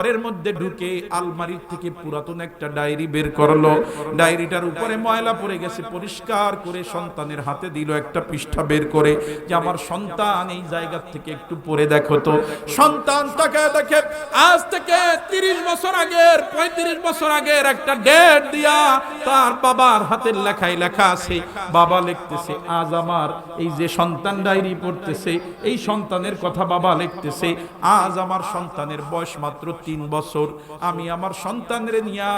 ঘরের মধ্যে ঢুকে আলমারির থেকে পুরাতন একটা ডায়েরি বের করল। ডায়েরিটার উপরে ময়লা পড়ে গেছে, পরিষ্কার করে সন্তানের হাতে দিল একটা পৃষ্ঠা বের করে যে আমার সন্তান এই জায়গা থেকে একটু পড়ে দেখো তো। সন্তান তাকে দেখে, আজ থেকে তিরিশ বছর আগের, পঁয়ত্রিশ বছর আগের একটা ডেট দিয়া তার বাবার হাতের লেখায় লেখা আছে, বাবা লিখতেছে, আজ আমার এই যে সন্তান ডায়েরি পড়তেছে, এই সন্তানের কথা বাবা লিখতেছে, আজ আমার সন্তানের বয়স মাত্র তিন বছর। আমি আমার সন্তানের নিয়া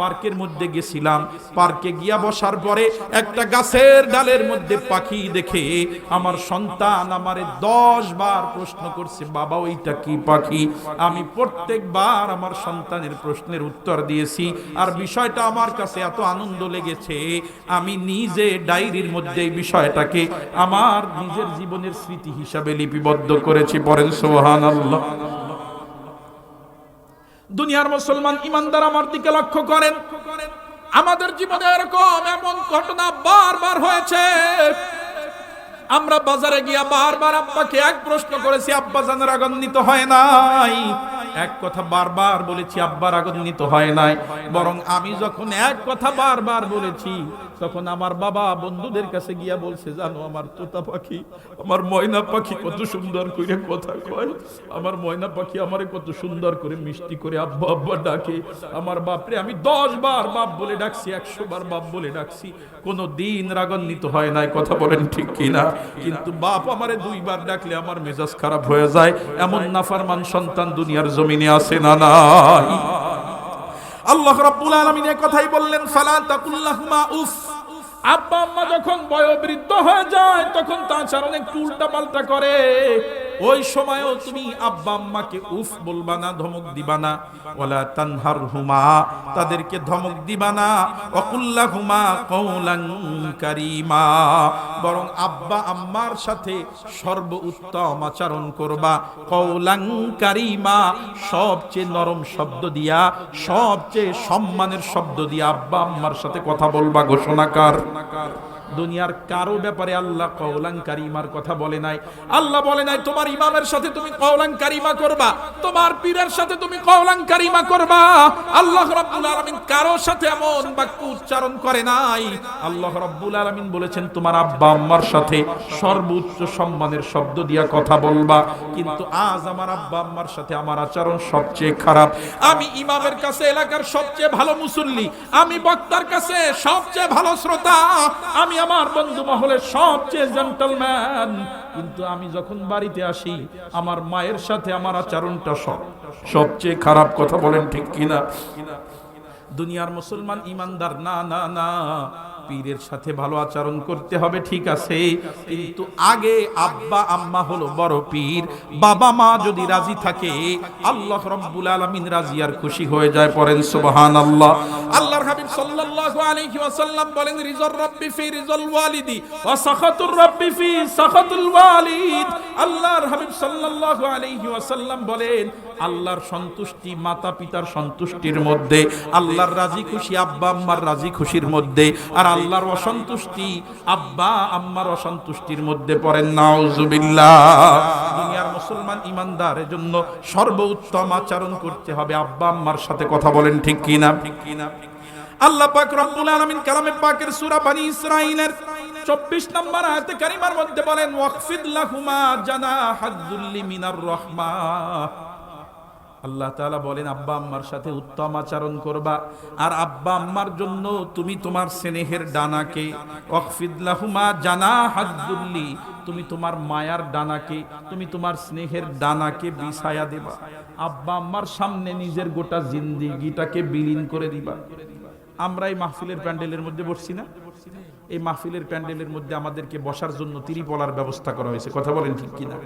পার্কের মধ্যে গেছিলাম। পার্কে গিয়া বসার পরে একটা গাছের ডালের মধ্যে পাখি দেখে আমার সন্তান আমারে দশ বার প্রশ্ন করছে, বাবা, ওইটা কি পাখি? আমি প্রত্যেকবার আমার সন্তানের প্রশ্নের উত্তর দিয়েছি। আর বিষয়টা আমার কাছে এত আনন্দ লেগেছে, আমি নিজে ডায়েরির মধ্যে এই বিষয়টাকে আমার নিজের জীবনের স্মৃতি হিসাবে লিপিবদ্ধ করেছি। পরেন সোহান আল্লাহ দুনিয়ার মুসলমান ইমানদার আমার দিকে লক্ষ্য করেন। আমাদের জীবনে এরকম এমন ঘটনা বারবার হয়েছে। আমরা বাজারে গিয়া বারবার আব্বাকে এক প্রশ্ন করেছি, আব্বা জানের আগন্বিত হয় নাই। এক কথা বারবার বলেছি, আব্বার রাগান্বিত হয় নাই। বরং আমি যখন এক কথা বারবার বলেছি, তখন আমার বাবা বন্ধুদের কাছে গিয়া বলছে, জানো, আমার তোতা পাখি, আমার ময়না পাখি কত সুন্দর করে কথা কয়। আমার ময়না পাখি আমারে কত সুন্দর করে মিষ্টি করে আব্বা আব্বা ডাকে। আমার বাপরে, আমি দশ বার বাপ বলে ডাকছি, একশো বার বাপ বলে ডাকছি। কোনো দিন রাগান্বিত হয় নাই, কথা বলেন ঠিক কিনা? কিন্তু বাপ আমারে দুইবার ডাকলে আমার মেজাজ খারাপ হয়ে যায়। এমন নাফারমান সন্তান দুনিয়ার জমিনে আসে না নাই? আল্লাহ রাব্বুল আলামিন এই কথাই বললেন, ফালা তাকুল্লাহুমা উফ। আব্বা আম্মা যখন বয়োবৃদ্ধ হয়ে যায়, তখন তার অনেক উল্টা পাল্টা করে। ওই সময়ও তুমি আব্বা আম্মাকে উফ বলবা না, ধমক দিবা না। ওয়ালা তানহার হুমা তাদেরকে ধমক দিবা না। অকুল্লা হুমা কৌলাং কারিমা, বরং আব্বা আম্মার সাথে সর্ব উত্তম আচরণ করবা। কৌলাং কারিমা, সবচেয়ে নরম শব্দ দিয়া, সবচেয়ে সম্মানের শব্দ দিয়া আব্বা আম্মার সাথে কথা বলবা ঘোষণাকার দুনিয়ার কারও ব্যাপারে আল্লাহ কৌলাং কারিমার কথা বলে নাই। আল্লাহ বলে নাই, তোমার ইমামের সাথে তুমি কৌলাং কারিমা করবা, তোমার পীরের সাথে তুমি কৌলাং কারিমা করবা। আল্লাহ রাব্বুল আলামিন কারও সাথে এমন বাক্য উচ্চারণ করে নাই। আল্লাহ রাব্বুল আলামিন বলেছেন, তোমার আব্বা আম্মার সাথে সর্বোচ্চ সম্মানের শব্দ দিয়া কথা বলবা, কিন্তু আজ আমার আব্বা আম্মার সাথে আমার আচরণ সবচেয়ে খারাপ। আমি ইমামের কাছে এলাকার সবচেয়ে ভালো মুসল্লি, আমি বক্তার কাছে সবচেয়ে ভালো শ্রোতা, আমি আমার বন্ধু মহলের সবচেয়ে জেন্টলম্যান কিন্তু আমি যখন বাড়িতে আসি, আমার মায়ের সাথে আমার আচরণটা সব। সবচেয়ে খারাপ কথা বলেন ঠিক কিনা? দুনিয়ার মুসলমান ইমানদার, না না না। পীরের সাথে ভালো আচরণ করতে হবে, ঠিক আছে। কিন্তু আগে আব্বা, আম্মা হলো বড় পীর। বাবা মা যদি রাজি থাকে, আল্লাহ রব্বুল আলামিন রাজি আর খুশি হয়ে যায় পড়েন, সুবহানাল্লাহ। আল্লাহর হাবিব সাল্লাল্লাহু আলাইহি ওয়াসাল্লাম বলেন, রিজল রব্বি ফি রিজল ওয়ালিদি ওয়া সাখাতুর রব্বি ফি সাখাতুল ওয়ালিদ। আল্লাহর হাবিব সাল্লাল্লাহু আলাইহি ওয়াসাল্লাম বলেন আল্লাহর সন্তুষ্টি মাতা পিতার সন্তুষ্টির মধ্যে, আল্লাহর রাজি খুশি, আব্বা আম্মার রাজি খুশির মধ্যে, আর আল্লাহর অসন্তুষ্টি, আব্বা আম্মার অসন্তুষ্টির মধ্যে পড়েন। নাউজুবিল্লাহ। দুনিয়ার মুসলমান ইমানদার জন্য সর্বোত্তম আচরণ করতে হবে আব্বা আম্মার সাথে কথা বলেন ঠিক কিনা? ঠিক কিনা আল্লাহ পাক রব্বুল আলামিন কালামে পাকের সূরা বনি ইসরাঈলের 24 নম্বর আয়াতে কারিমার মধ্যে বলেন, ওয়াকফিদ লাহুমা জানাহাযুল্লি মিনার রাহমা। আল্লাহ তাআলা বলেন, আব্বা আম্মার সাথে উত্তম আচরণ করবা। আর আব্বা আম্মার জন্য তুমি তোমার স্নেহের ডানাকে, ওয়াকফিদ লাহুমা জানাহাযুল্লি তুমি তোমার মায়ার ডানাকে, তুমি তোমার স্নেহের ডানাকে বিছায়া দেবা। আব্বা আম্মার সামনে নিজের গোটা জিন্দিগিটাকে বিলীন করে দিবা। আমরা এই মাহফিলের প্যান্ডেলের মধ্যে বসছি না? এই মাহফিলের প্যান্ডেলের মধ্যে আমাদেরকে বসার জন্য তিরিপলার ব্যবস্থা করা হয়েছে। কথা বলেন ঠিক কিনা?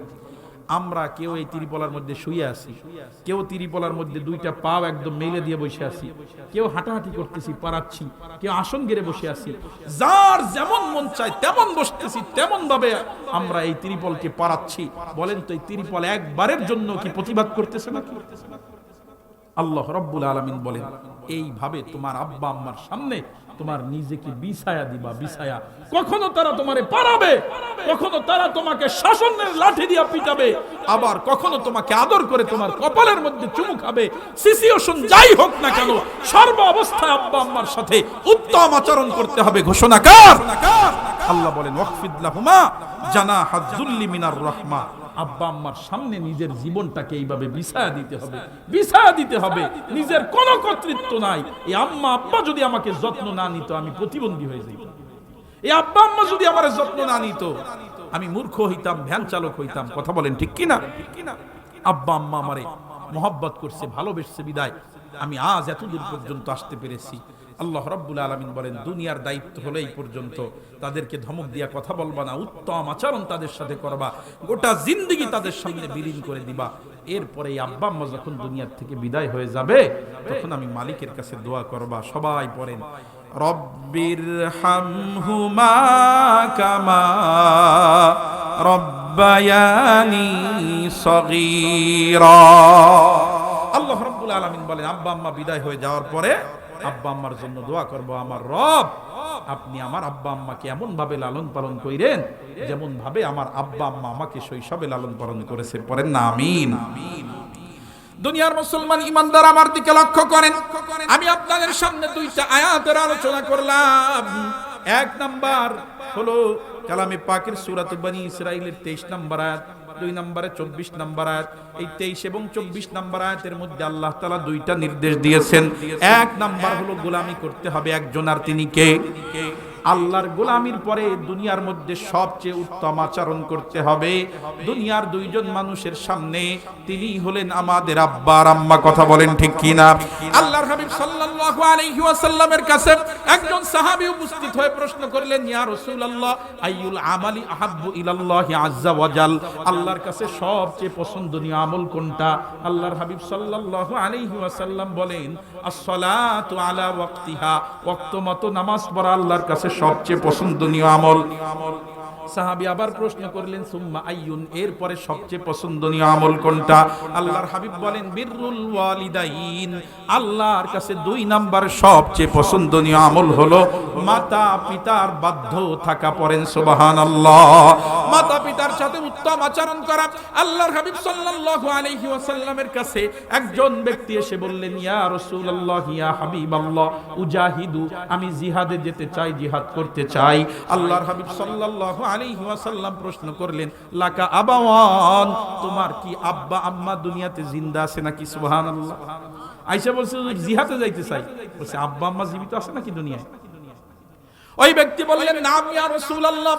আমরা কেউ এই তিরিপলার মধ্যে শুয়ে আছি। কেউ তিরিপলার মধ্যে দুইটা পাও একদম মেলে দিয়ে বসে আছি। কেউ হাঁটাহাঁটি করতেছি পারাচ্ছি কেউ আসন গেড়ে বসে আছি। যার যেমন মন চায় তেমন বসতেছি তেমন ভাবে আমরা এই তিরিপলকে পারাচ্ছি বলেন তো এই তিরিপল একবারের জন্য কি প্রতিবাদ করতেছে না আল্লাহ রব্বুল আলমিন বলেন, এইভাবে তোমার আব্বা আম্মার সামনে তোমার নিজেকে বিছায়া দিবা, বিছায়া। কখনো তারা তোমারে পারাবে কখনো তারা তোমাকে শাসনের লাঠি দিয়া পিটাবে, আবার কখনো তোমাকে আদর করে তোমার কপালের মধ্যে চুমু খাবে। সিসিয়েশন যাই হোক না কেন, সর্ব অবস্থায় আব্বা আম্মার সাথে উত্তম আচরণ করতে হবে, ঘোষণা কার। আল্লাহ বলেন ওয়াকফিদলাহুমা জানা হাজুল্লি মিনার রহমা। আব্বা আম্মার সামনে নিজের জীবনটাকে এইভাবে বিছায়া দিতে হবে, বিছায়া দিতে হবে। নিজের কোনো কর্তৃত্ব নাই। এই আম্মা আব্বা যদি আমাকে যত্ন না নিত, আমি প্রতিবন্ধী হয়ে যাই এই আব্বা আম্মা যদি আমার যত্ন না নিত, আমি মূর্খ হইতাম, ভ্যান চালক হইতাম, কথা বলেন ঠিক কিনা? আব্বা আম্মা আমারে মোহব্বত করছে, ভালোবেসছে বিদায়। আমি আজ এতদূর পর্যন্ত আসতে পেরেছি। আল্লাহ রব্বুল আলমিন বলেন, দুনিয়ার দায়িত্ব হলো এই পর্যন্ত। তাদেরকে ধমক দিয়া কথা বলবা না, উত্তম আচরণ তাদের সাথে করবা, গোটা জিন্দগি তাদের সামনে বিলীন করে দিবা। এরপরে আব্বা আম্মা যখন দুনিয়ার থেকে বিদায় হয়ে যাবে, তখন আমি মালিকের কাছে দোয়া করবা, সবাই পড়েন। রব্বির হামহুমা কামা রব্বায়ানি সগীরা। আল্লাহ রাব্বুল আলামিন বলেন, আব্বা আম্মা বিদায় হয়ে যাওয়ার পরে আব্বা আম্মার জন্য দোয়া করব, আমার রব, আপনি আমার আব্বা আম্মাকে এমন ভাবে লালন পালন কইরেন যেমন ভাবে আমার আব্বা আম্মা আমাকে শৈশবে লালন পালন করেছে। পড়েন না, আমিন। দুনিয়ার মুসলমান ইমানদার আমার দিকে লক্ষ্য করেন। আমি আপনাদের সামনে দুইটা আয়াতের আলোচনা করলাম। এক নাম্বার হলো কালামে পাকের সুরাত বানি ইসরাইলের তেইশ নাম্বার আয়াত, দুই নম্বরে চব্বিশ নম্বর আয়াত। এই তেইশ এবং চব্বিশ নম্বর আয়াতের মধ্যে আল্লাহ তালা দুইটা নির্দেশ দিয়েছেন। এক নাম্বার হলো গোলামি করতে হবে একজন আর তিনি কে? আল্লাহর গোলামির পরে দুনিয়ার মধ্যে সবচেয়ে উত্তম আচরণ করতে হবে। দুনিয়ার দুইজন মানুষের সামনে তিনি হলেন আমাদের আব্বা আর আম্মা, কথা বলেন ঠিক কিনা? আল্লাহর হাবিব সাল্লাল্লাহু আলাইহি ওয়াসাল্লামের কাছে একজন সাহাবী উপস্থিত হয়ে প্রশ্ন করলেন, ইয়া রাসূলুল্লাহ, আইয়ুল আমালি আহাব্বু ইলাল্লাহি আজ্জা ওয়াজাল আল্লাহর কাছে সবচেয়ে পছন্দনীয় আমল কোনটা? আল্লাহর হাবিব সাল্লাল্লাহু আলাইহি ওয়াসাল্লাম বলেন, আস-সালাতু আলা ওয়াক্তিহা। ওয়াক্ত মতো নামাজ পড়া আল্লাহর কাছে সবচেয়ে পছন্দনীয় আমল। সাহাবী আবার প্রশ্ন করলেন, সুম্মা আইয়ুন? এরপরে সবচেয়ে পছন্দনীয় আমল কোনটা? আল্লাহর হাবিব বলেন বিররুল ওয়ালিদাইন। আল্লাহর কাছে দুই নাম্বার সবচেয়ে পছন্দনীয় আমল হলো, মাতা পিতার বাধ্য থাকা পড়েন, সুবহানাল্লাহ। মাতা পিতার সাথে উত্তম আচরণ করা। আল্লাহর হাবিব সাল্লাল্লাহু আলাইহি ওয়াসাল্লামের কাছে একজন ব্যক্তি এসে বললেন, ইয়া রাসূলুল্লাহ, ইয়া হাবিবাল্লাহ, উজাহিদু, আমি জিহাদে যেতে চাই, জিহাদ করতে চাই। আল্লাহর হাবিব সাল্লাল্লাহু আলাইহি ওয়াসাল্লাম প্রশ্ন করলেন, লাকা আবাওয়ান, তোমার কি আব্বা আম্মা দুনিয়াতে জিন্দা আছে নাকি? সুবহানাল্লাহ। আয়েশা বলছে জিহাদে যাইতে চাই। বলছে, আব্বা আম্মা জীবিত আছে নাকি দুনিয়ায়? ওই ব্যক্তি বললেন, নাম ইয়া রাসূলুল্লাহ,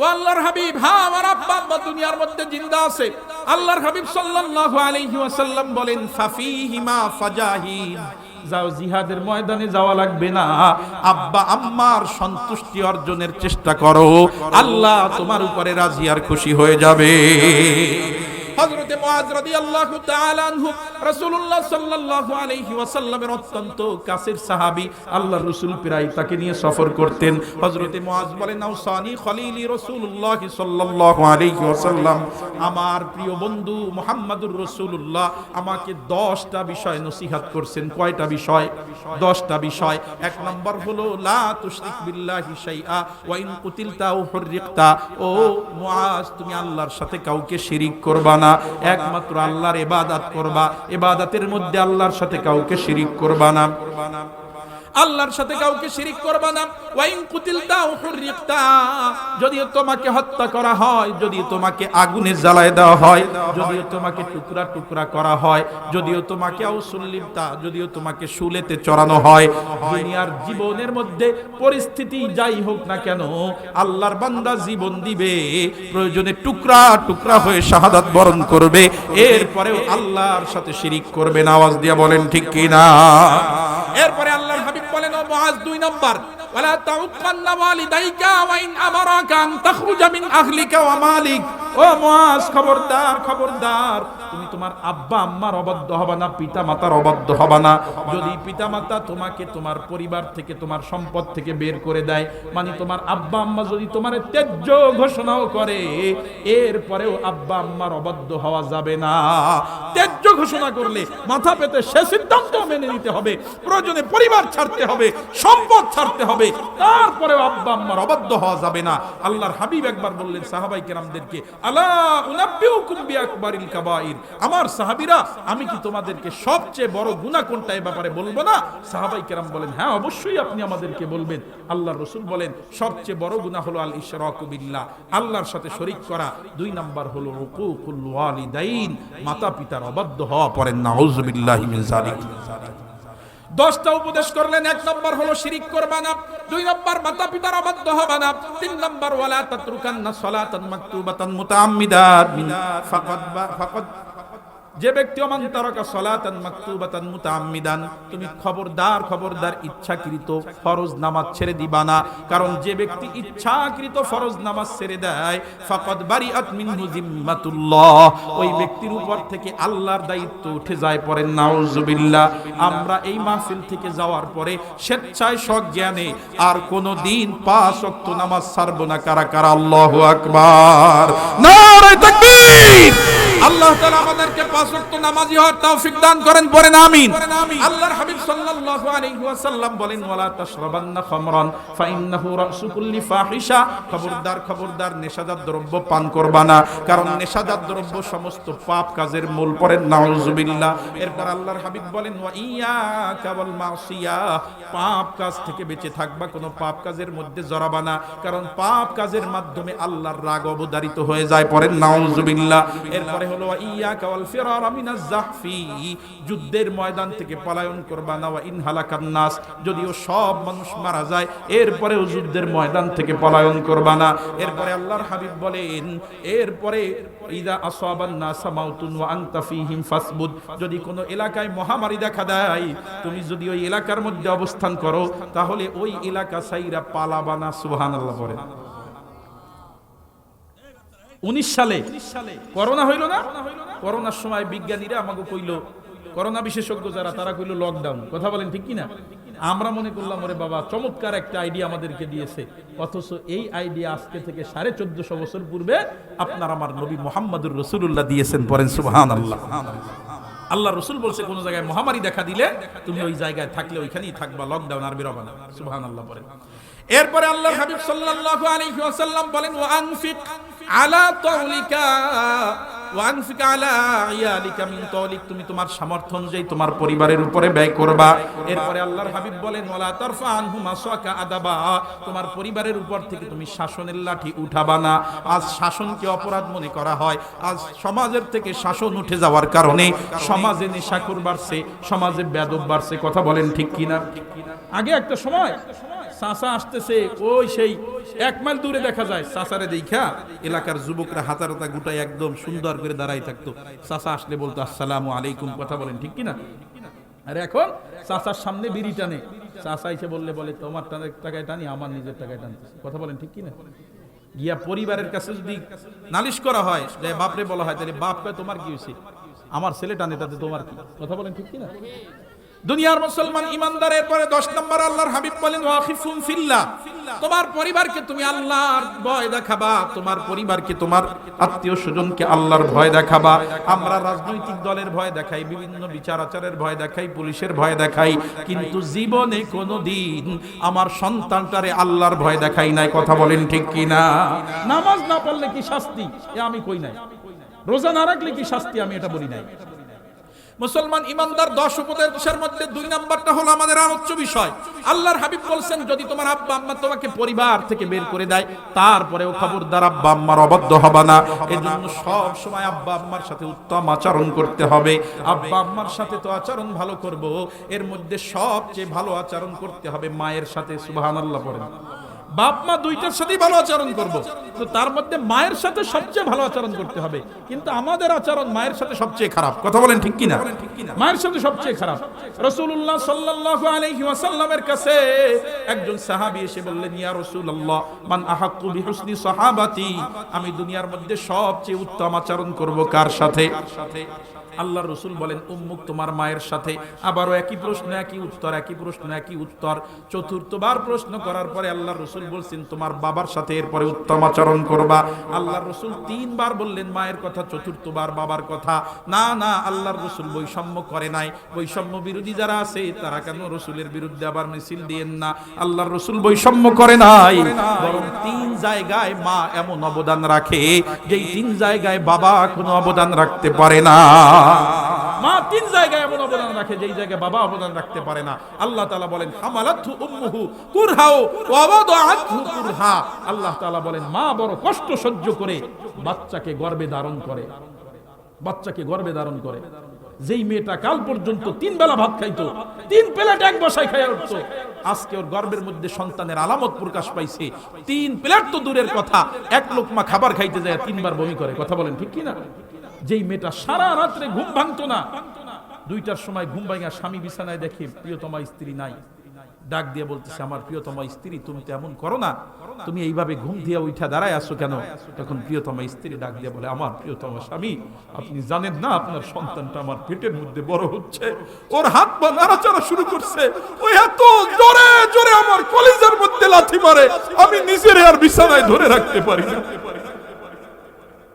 ও আল্লাহর হাবিব হ্যাঁ আমার আব্বা আম্মা দুনিয়ার মধ্যে জিন্দা আছে। আল্লাহর হাবিব সাল্লাল্লাহু আলাইহি ওয়াসাল্লাম বলেন ফাফিহিমা ফাজাহিদ যাও, জিহাদের ময়দানে যাওয়া লাগবে না। আব্বা, আম্মার সন্তুষ্টি অর্জনের চেষ্টা করো। আল্লাহ তোমার উপরে রাজি আর খুশি হয়ে যাবে। হযরতে মুআজ রাদিয়াল্লাহু তাআলা আনহু, রাসূলুল্লাহ সাল্লাল্লাহু আলাইহি ওয়াসাল্লামের অত্যন্ত কাছের সাহাবী আল্লাহর রাসূল প্রায় তাকে নিয়ে সফর করতেন। হযরতে মুআজ বলেন নাউসানি খলিলি রাসূলুল্লাহ সাল্লাল্লাহু আলাইহি ওয়াসাল্লাম, আমার প্রিয় বন্ধু মুহাম্মাদুর রাসূলুল্লাহ আমাকে 10টা বিষয় নসিহত করছেন। কয়টা বিষয়? 10টা বিষয়। এক নম্বর হলো, লা তুশরিক বিল্লাহি শাইআ ওয়া ইন কুতিলতা আও হুররিকতা। ও মুআজ, তুমি আল্লাহর সাথে কাউকে শিরিক করবা না। একমাত্র আল্লাহর এবাদাত করবা। এবাদাতের মধ্যে আল্লাহর সাথে কাউকে শিরিক করবা না। আল্লাহর সাথে কাউকে শিরিক করবা না। ওয়াইন কুতিলতা ও হুররিকতা। যদিও তোমাকে হত্যা করা হয়, যদি তোমাকে আগুনে জ্বালায় দেওয়া হয় যদিও তোমাকে টুকরা টুকরা করা হয় যদিও তোমাকে আউসুল্লিপ্তা যদিও তোমাকে শুলেতে চড়ানো হয়, দুনিয়ার জীবনের মধ্যে পরিস্থিতি যাই হোক না কেন, আল্লাহর বান্দা জীবন দিবে, প্রয়োজনে টুকরা টুকরা হয়ে শাহাদাত বরণ করবে, এরপরেও আল্লাহর সাথে শিরিক করবে না, আওয়াজ দিয়া বলেন ঠিক কিনা? এরপরে আল্লাহর হাবিব বলেন, ও মুআজ দুই নাম্বার, ওয়ালা তাউকান্না ওয়ালিদাইকা ওয়া ইন আমারাকা আন তাখরুজা মিন আহলিকা ওয়া মালিক। ও মুআজ খবরদার খবরদার। তুমি তোমার আব্বা, আম্মার অবাধ্য হবা না পিতা মাতার অবাধ্য হবা না। যদি পিতা মাতা তোমাকে তোমার পরিবার থেকে, তোমার সম্পদ থেকে বের করে দেয় মানে তোমার আব্বা, আম্মা যদি তোমার ত্যায্য ঘোষণাও করে, এরপরেও আব্বা, আম্মার অবাধ্য হওয়া যাবে না। ত্যায্য ঘোষণা করলে মাথা পেতে সে সিদ্ধান্ত মেনে নিতে হবে, প্রয়োজনে পরিবার ছাড়তে হবে, সম্পদ ছাড়তে হবে, তারপরেও আব্বা, আম্মার অবাধ্য হওয়া যাবে না। আল্লাহর হাবিব একবার বললেন সাহাবাই কেরামদেরকে, আলা উনাব্বিউকুম বিআকবারিল কাবাইর? আমার সাহাবীরা, আমি কি তোমাদেরকে সবচেয়ে বড় গুনাহ কোনটা এই ব্যাপারে বলব না? সাহাবাই কেরাম বলেন হ্যাঁ অবশ্যই আপনি আমাদেরকে বলবেন। আল্লাহর রাসূল বলেন, সবচেয়ে বড় গুনাহ হলো আল ইশরাকু বিল্লাহ, আল্লাহর সাথে শরীক করা। দুই নাম্বার হলো ওয়ালিদাইন, মাতা পিতার অবাধ্য হওয়া নাউযুবিল্লাহি মিন যালিক। দশটা উপদেশ করলেন, এক নম্বর হলো শিরিক করবা না, দুই নম্বর মাতা পিতার অবাধ্য হবা না, তিন নম্বর ওয়ালা তাতরুকান্না সালাতান মাকতুবাতান মুতাআম্মিদান ফাকাদ বা- ফাকাদ যে ব্যক্তি অমান তারকা সলাতান মাকতুবাতান মুতাআম্মিদান, তুমি খবরদার খবরদার, ইচ্ছাকৃত, ফরজ নামাজ ছেড়ে দিবা না। কারণ যে ব্যক্তি ইচ্ছাকৃত ফরজ নামাজ ছেড়ে দেয়, ফাকাদ বারিআত মিনহু জিম্মাতুল্লাহ। ওই ব্যক্তির উপর থেকে আল্লাহর দায়িত্ব উঠে যায় পরে, নাউজুবিল্লাহ। আমরা এই মাহফিল থেকে যাওয়ার পরে স্বেচ্ছায় সজ্ঞানে আর কোনো দিন পাঁচ ওয়াক্ত নামাজ ছাড়বো না। কারা কারা? আল্লাহু আকবার। নারে তাকবীর! আল্লাহ তাআলা আমাদেরকে পাঁচ ওয়াক্ত নামাজি হওয়ার তৌফিক দান করেন পড়েন আমিন। আল্লাহর হাবিব সাল্লাল্লাহু আলাইহি ওয়াসাল্লাম বলেন ওয়ালা তাশরাবান্না খামরান ফাইন্নাহু রাসু কুল্লি ফাহিশা। খবরদার খবরদার নেশাদার দ্রব্য পান করবা না কারণ নেশাদার দ্রব্য সমস্ত পাপ কাজের মূল পড়েন নাউজুবিল্লাহ। এরপর আল্লাহর হাবিব বলেন ওয়া ইয়াকা ওয়াল মাসিয়া। পাপ কাজ থেকে বেঁচে থাকবা কোনো পাপ কাজের মধ্যে জড়াবা না কারণ পাপ কাজের মাধ্যমে আল্লাহর রাগ অবদারিত হয়ে যায় পড়েন নাউজুবিল্লাহ। এরপরে হলো যুদ্ধের ময়দান থেকে পলায়ন করবা না, ওয়া ইন নাস। যদিও সব মানুষ মারা যায়, এরপরেও যুদ্ধের ময়দান থেকে পলায়ন করবা না। এরপরে আল্লাহর হাবিব বলেন, এরপরে ইদা আসাবান নাসা মাউতুন ওয়া আনতা ফাসবুদ যদি কোনো এলাকায় মহামারী দেখা দেয়, তুমি যদি ওই এলাকার মধ্যে অবস্থান করো, তাহলে ওই এলাকা সাইরা পালাবা না, সুবহানাল্লাহ পড়ে উনিশ সালে করোনা হইল না? করোনার সময় বিজ্ঞানীরা আমাকে কইল, করোনা বিশেষজ্ঞ যারা, তারা কইল লকডাউন কথা বলেন ঠিক কিনা? আমরা মনে করলাম, ওরে বাবা, চমৎকার একটা আইডিয়া আমাদেরকে দিয়েছে। অথচ এই আইডিয়া আজকে থেকে সাড়ে চোদ্দশো বছর পূর্বে আপনার আমার নবী মোহাম্মদুর রসুল্লাহ দিয়েছেন পরেন সুবাহান আল্লাহ আল্লাহ রসুল বলছে, কোন জায়গায় মহামারী দেখা দিলে তুমি ওই জায়গায় থাকলে ওইখানেই থাকবা লকডাউন আর বেরোবা না। সুবাহান আল্লাহ পরে এরপরে আল্লাহ হাবিব সাল্লাল্লাহু আলাইহি ওয়াসাল্লাম বলেন, ওয়া আনফিক আলা তাওলিকা ওয়া আনফিক আলা ইয়ালিকা মিন তাওলিক তুমি তোমার সামর্থ্য অনুযায়ী তোমার পরিবারের উপরে ব্যয় করবা। এরপরে আল্লাহর হাবিব বলেন, ওয়ালা তারফা আনহু মাসাকা আদাবা তোমার পরিবারের উপর থেকে তুমি শাসনের লাঠি উঠাবা না। আজ শাসনকে অপরাধ মনে করা হয়। আজ সমাজের থেকে শাসন উঠে যাওয়ার কারণে সমাজে নেশাখোর বাড়ছে, সমাজে বেদব বাড়ছে। কথা বলেন ঠিক কিনা? আগে একটা সময় চাষা আসতেছে, ওই সেই এক মাইল দূরে দেখা যায়। চাষারে দেখা এলাকার যুবকরা হাতারতা গুটাই একদম সুন্দর করে দাঁড়াই থাকতো। চাষা আসলে বলতো, আসসালামু আলাইকুম কথা বলেন, ঠিক কিনা? আর এখন চাষার সামনে বিড়ি টানে। চাষা এসে বললে, বলে, তোমার টাকা- টাকায় টানি, আমার নিজের টাকায় টানতে কথা বলেন, ঠিক কিনা? গিয়া পরিবারের কাছে যদি নালিশ করা হয় বাপরে বলা হয়, তাহলে বাপ কয় তোমার কি হয়েছে? আমার ছেলে টানে, তাতে তোমার কি? কথা বলেন, ঠিক কিনা? দুনিয়ার মুসলমান ইমানদারের পরে দশ নম্বর আল্লাহর হাবিব বলেন, ওয়াকিফুন ফিল্লাহ। তোমার পরিবারকে তুমি আল্লাহর ভয় দেখাবা, তোমার পরিবারকে তোমার আত্মীয় স্বজনকে আল্লাহর ভয় দেখাবা। আমরা রাজনৈতিক দলের ভয় দেখাই, বিভিন্ন বিচার আচারের ভয় দেখাই, পুলিশের ভয় দেখাই, কিন্তু জীবনে কোনোদিন আমার সন্তানটারে আল্লাহর ভয় দেখাই নাই। কথা বলেন ঠিক কি না নামাজ না পড়লে কি শাস্তি? এ আমি কই নাই। রোজা না রাখলে কি শাস্তি? আমি এটা বলি নাই। মুসলমান ইমানদার দশ উপদেশের মধ্যে দুই নাম্বারটা হলো আমাদের আলোচ্য বিষয়। আল্লাহর হাবিব বলছেন, যদি তোমার আব্বা আম্মা তোমাকে পরিবার থেকে বের করে দেয়, তারপরেও খবরদার আব্বা আম্মার অবাধ্য হবা না। এজন্য সব সময় আব্বা আম্মার সাথে উত্তম আচরণ করতে হবে। আব্বা আম্মার সাথে তো আচরণ ভালো করব, এর মধ্যে সবচেয়ে ভালো আচরণ করতে হবে মায়ের সাথে, সুবহানাল্লাহ পড়েন। বাপ, মা দুইটার সাথেই ভালো আচরণ করব। তো তার মধ্যে মায়ের সাথে সবচেয়ে ভালো আচরণ করতে হবে। কিন্তু আমাদের আচরণ মায়ের সাথে সবচেয়ে খারাপ। কথা বলেন ঠিক কিনা? মায়ের সাথে সবচেয়ে খারাপ। রাসূলুল্লাহ সাল্লাল্লাহু আলাইহি ওয়াসাল্লামের কাছে একজন সাহাবী এসে বললেন, ইয়া রাসূলুল্লাহ, মান আহাক্কু বিহুসনি সাহাবাতি? আমি দুনিয়ার মধ্যে সবচেয়ে উত্তম আচরণ করব কার সাথে? আল্লাহ রসুল বলেন, উম্মুক তোমার মায়ের সাথে। আবারও একই প্রশ্ন, একই উত্তর, একই প্রশ্ন, একই উত্তর। চতুর্থবার প্রশ্ন করার পরে আল্লাহ রসুল বলছেন, তোমার বাবার সাথে এরপরে উত্তম আচরণ করবা। আল্লাহ রসুল তিনবার বললেন, মায়ের কথা চতুর্থবার, বাবার কথা। না না, আল্লাহর রসুল বৈষম্য করে নাই। বৈষম্য বিরোধী যারা আছে, তারা কেন রসুলের বিরুদ্ধে আবার মিছিল দিয়েন না? আল্লাহর রসুল বৈষম্য করে নাই। বরং তিন জায়গায় মা এমন অবদান রাখে, যেই তিন জায়গায় বাবা কোনো অবদান রাখতে পারে না। মা তিন জায়গায় এমন অবদান রাখে, যেই জায়গায় বাবা অবদান রাখতে পারে না। আল্লাহ তাআলা বলেন, হামালাতহু উম্মুহু কুরহাও ওয়া ওয়াদাআতহু কুরহা। আল্লাহ বলেন, মা বড় কষ্ট সহ্য করে বাচ্চাকে ধারণ করে। বাচ্চাকে ধারণ করে। যেই মেয়েটা কাল পর্যন্ত তিন বেলা ভাত খাইতো, তিন প্লেট এক বসায় খাইয়া উঠতো। আজকে ওর গর্ভের মধ্যে সন্তানের আলামত প্রকাশ পাইছে। তিন প্লেট তো দূরের কথা। এক লোকমা খাবার খাইতে যায়, তিনবার বমি করে। কথা বলেন ঠিক কি না যেই মেয়েটা সারা রাত্রে ঘুম ভাঙতো না। দুইটার সময় ঘুম ভাঙা স্বামী বিছানায় দেখে প্রিয়তমা স্ত্রী নাই। ডাক দিয়ে বলতেছে, আমার প্রিয়তমা স্ত্রী, তুমি তো এমন করো না। তুমি এইভাবে ঘুম দিয়ে উঠা দাঁড়ায় আসো কেন? তখন প্রিয়তমা স্ত্রী ডাক দিয়ে বলে, আমার প্রিয়তমা স্বামী, আপনি জানেন না আপনার সন্তানটা আমার পেটের মধ্যে বড় হচ্ছে। ওর হাত পা নাড়াচাড়া শুরু করছে। ওই এত জোরে জোরে আমার কলেজের মধ্যে লাথি মারে। আমি নিজের আর বিছানায় ধরে রাখতে পারি না।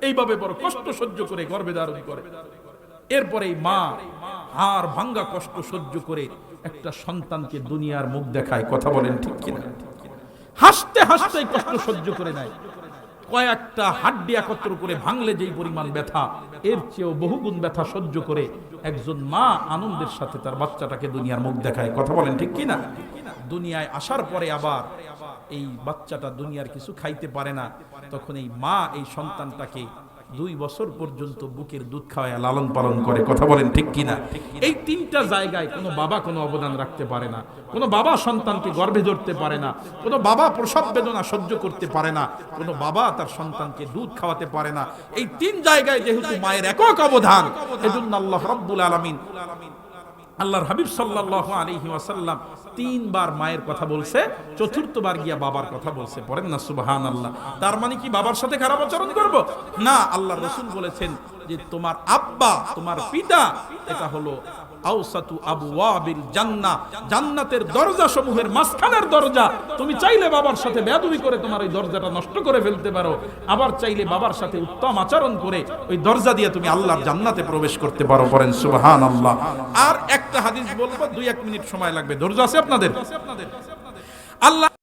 এইভাবে বড় কষ্ট সহ্য করে গর্ভে ধারণ করে। এরপরে মা হার ভাঙ্গা কষ্ট সহ্য করে একটা সন্তানকে দুনিয়ার মুখ দেখায়, কথা বলেন ঠিক কিনা? হাসতে হাসতে কষ্ট সহ্য করে নেয়। কয়েকটা হাড্ডি একত্র করে ভাঙলে যেই পরিমাণ ব্যথা, এর চেয়েও বহুগুণ ব্যথা সহ্য করে একজন মা আনন্দের সাথে তার বাচ্চাটাকে দুনিয়ার মুখ দেখায়, কথা বলেন ঠিক কিনা? দুনিয়ায় আসার পরে আবার এই বাচ্চাটা দুনিয়ার কিছু খাইতে পারে না, তখন এই মা এই সন্তানটাকে দুই বছর পর্যন্ত বুকের দুধ খাওয়ায় লালন পালন করে। কথা বলেন ঠিক কিনা? এই তিনটা জায়গায় কোনো বাবা কোনো অবদান রাখতে পারে না, কোনো বাবা সন্তানকে গর্ভে ধরতে পারে না, কোনো বাবা প্রসব বেদনা সহ্য করতে পারে না, কোনো বাবা তার সন্তানকে দুধ খাওয়াতে পারে না। এই তিন জায়গায় যেহেতু মায়ের একক অবদান, এজন্য আল্লাহ রব্বুল আলামিন আল্লাহর হাবিব সাল্লাহ আলহি আসাল্লাম তিনবার মায়ের কথা বলছে, চতুর্থবার গিয়া বাবার কথা বলছে। পড়েন না সুবাহান আল্লাহ তার মানে কি বাবার সাথে খারাপ আচরণ করব? না, আল্লাহ রসুল বলেছেন যে তোমার আব্বা, তোমার পিতা, এটা হলো জান্নাতের দরজা সমূহের মাঝখানের দরজা। তুমি চাইলে বাবার সাথে করে তোমার ওই দরজাটা নষ্ট করে ফেলতে পারো। আবার চাইলে বাবার সাথে উত্তম আচরণ করে ওই দরজা দিয়ে তুমি আল্লাহর জান্নাতে প্রবেশ করতে পারো পড়েন সুবহানাল্লাহ। আর একটা হাদিস বলব, দুই এক মিনিট সময় লাগবে। দরজা আছে আপনাদের? আল্লাহ